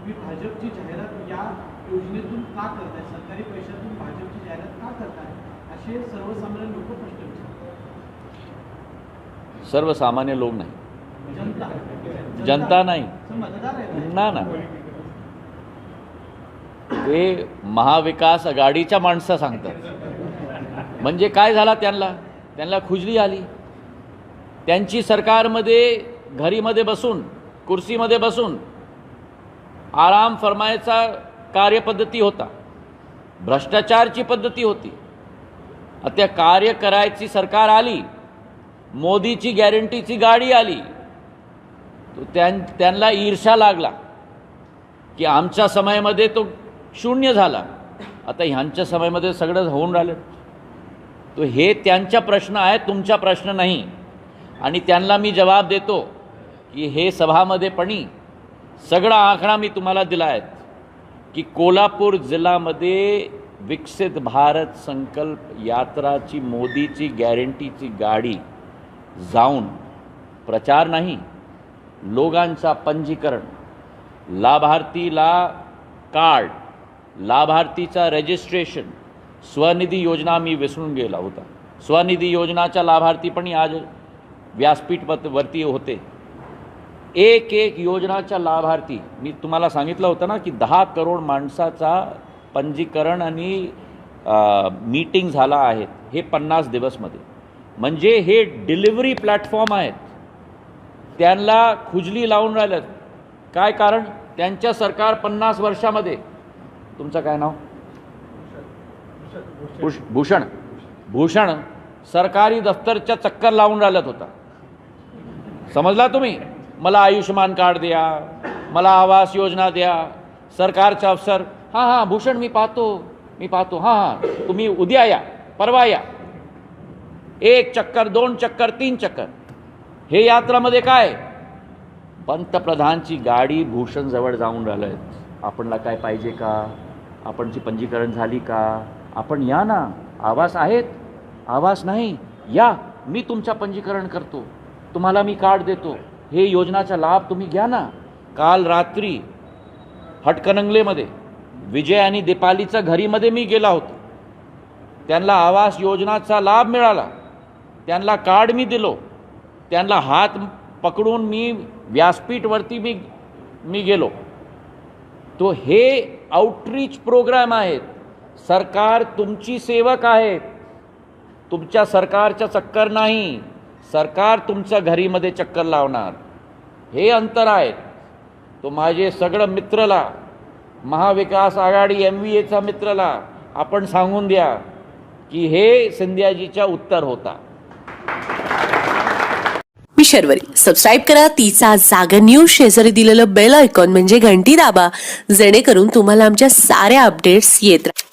तुम्ही भाजपची जाहिरात या योजनेतून का करताय? सरकारी पैशातून भाजपची जाहिरात का करताय? असे सर्वसामान्य लोक प्रश्न विचारतात. सर्वसामान्य लोक नाही. जनता. नाही. ना ना. ते महाविकास आघाडीच्या माणसं सांगतात. म्हणजे काय झाला त्यांना? त्यांना खुजली आली. त्यांची सरकारमध्ये घरीमध्ये बसून कुर्सीमध्ये बसून आराम फरमायचा कार्यपद्धती होता. भ्रष्टाचारची पद्धती होती. आता त्या कार्य करायची सरकार आली मोदीची गॅरंटीची गाडी आली तो त्यां त्यांना ईर्षा लागला की आमच्या समयामध्ये तो शून्य झाला. आता ह्यांच्या समयामध्ये सगळं होऊन राहिलं. तो हे त्यांचा प्रश्न आहे तुमचा प्रश्न नाही. आणि त्यांना मी जवाब देतो की हे सभामध्ये पणी सगळा आकडा मी तुम्हाला दिला आहे की कोल्हापूर जिल्ह्यामध्ये विकसित भारत संकल्प यात्राची मोदीची गॅरंटीची गाडी जाऊन प्रचार नाही लोकांचा पंजीकरण लाभार्थीला कार्ड लाभार्थीचा रजिस्ट्रेशन स्वनिधी योजना मी विसरून गेला होता. स्वनिधी योजनाच्या लाभार्थी पण आज व्यासपीठ वरती होते. एक एक योजनाच्या लाभार्थी. मी तुम्हाला सांगितलं होतं ना की दहा करोड माणसाचा पंजीकरण आणि मीटिंग झाला आहेत हे पन्नास दिवसमध्ये. म्हणजे हे डिलिव्हरी प्लॅटफॉर्म आहेत. त्यांना खुजली लावून राहिलं काय कारण? त्यांच्या सरकार पन्नास वर्षामध्ये. तुमचं काय नाव? भूष भूषण. भूषण सरकारी दफ्तरच्या चक्कर लावून राहिलं होता. समजला तुम्ही? मला आयुष्यमान कार्ड द्या मला आवास योजना द्या सरकारचे अफसर. हां हां भूषण मी पाहतो मी पाहतो. हां हां तुम्ही उद्या या परवा या. एक चक्कर दोन चक्कर तीन चक्कर. हे यात्रामध्ये काय? पंतप्रधानची गाडी भूषणजवळ जाऊन राहिलं आहेत आपणला काय पाहिजे का? आपणची पंजीकरण झाली का? आपण या ना. आवास आहेत? आवास नाही. या. मी तुमच्या पंजीकरण करतो. तुम्हाला मी कार्ड देतो. हे योजनाचा लाभ तुम्ही घ्या ना. काल रात्री हटकनंगलेमध्ये विजय आणि दीपालीचा घरीमध्ये मी गेला होतो. त्यांना आवास योजनाचा लाभ मिळाला. त्यांना कार्ड मी दिलो. त्यांना हात पकडून मी व्यासपीठवरती मी मी गेलो. तो हे आउटरीच प्रोग्राम आहेत. सरकार तुमची सेवक आहेत. तुमच्या सरकारच्या चक्कर नाही. सरकार तुमचं घरीमध्ये चक्कर लावणार. हे अंतर आहे. तो माझे सगळं मित्रला महाविकास आघाडी एम व्ही एचा मित्रला आपण सांगून द्या की हे सिंधियाजीचा उत्तर होता. मी शर्वरी. सबस्क्राईब करा. तिचा जागर न्यूज शेजारी दिलेलं बेल आयकॉन म्हणजे घंटी दाबा. जेणेकरून तुम्हाला आमच्या साऱ्या अपडेट्स येत राहतात